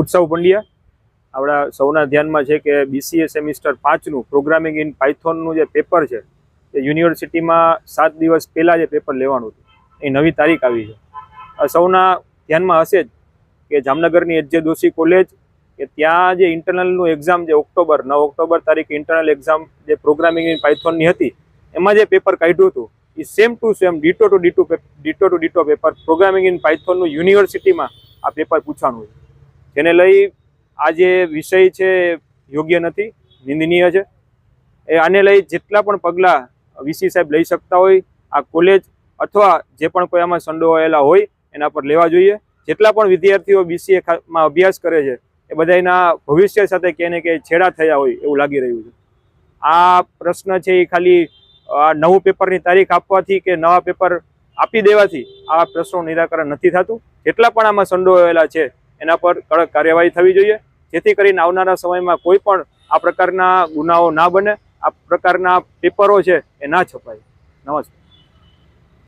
ઉત્સવ પંડ્યા. આપણા સૌના ધ્યાનમાં છે કે બીસીએ સેમિસ્ટર પાંચનું પ્રોગ્રામિંગ ઇન પાયથોનનું જે પેપર છે, એ યુનિવર્સિટીમાં સાત દિવસ પહેલાં જે પેપર લેવાનું હતું. એ નવી તારીખ આવી છે. સૌના ધ્યાનમાં હશે જ કે જામનગરની એચ જે દોશી કોલેજ કે ત્યાં જે ઇન્ટરનલનું એક્ઝામ જે ઓક્ટોબર, નવ ઓક્ટોબર તારીખે ઇન્ટરનલ એક્ઝામ જે પ્રોગ્રામિંગ ઇન પાયથોનની હતી, એમાં જે પેપર કાઢ્યું હતું, એ same to same ditto to ditto ditto to ditto paper programming in પાયથોનનું યુનિવર્સિટીમાં આ પેપર પૂછવાનું છે. જેને લઈ આ જે વિષય છે યોગ્ય નથી, નિંદનીય છે. એ આને લઈ જેટલા પણ પગલાં વીસી સાહેબ લઈ શકતા હોય, આ કોલેજ અથવા જે પણ કોઈ આમાં સંડોવાયેલા હોય, એના પર લેવા જોઈએ. જેટલા પણ વિદ્યાર્થીઓ બીસીએ માં અભ્યાસ કરે છે, એ બધાના ભવિષ્ય સાથે કે ને ક્યાંય છેડા થયા હોય એવું લાગી રહ્યું છે. આ પ્રશ્ન છે એ ખાલી નવું પેપરની તારીખ આપવાથી કે નવા પેપર આપી દેવાથી આ પ્રશ્નો નિરાકરણ નથી થતું. જેટલા પણ આમાં સંડોવાયેલા છે એના પર કડક કાર્યવાહી થવી જોઈએ. જેથી કરીને આવનારા સમયમાં કોઈ પણ આ પ્રકારના ગુનાઓ ના બને. આ પ્રકારના પેપરો છે એ ના છપાય. નમસ્કાર.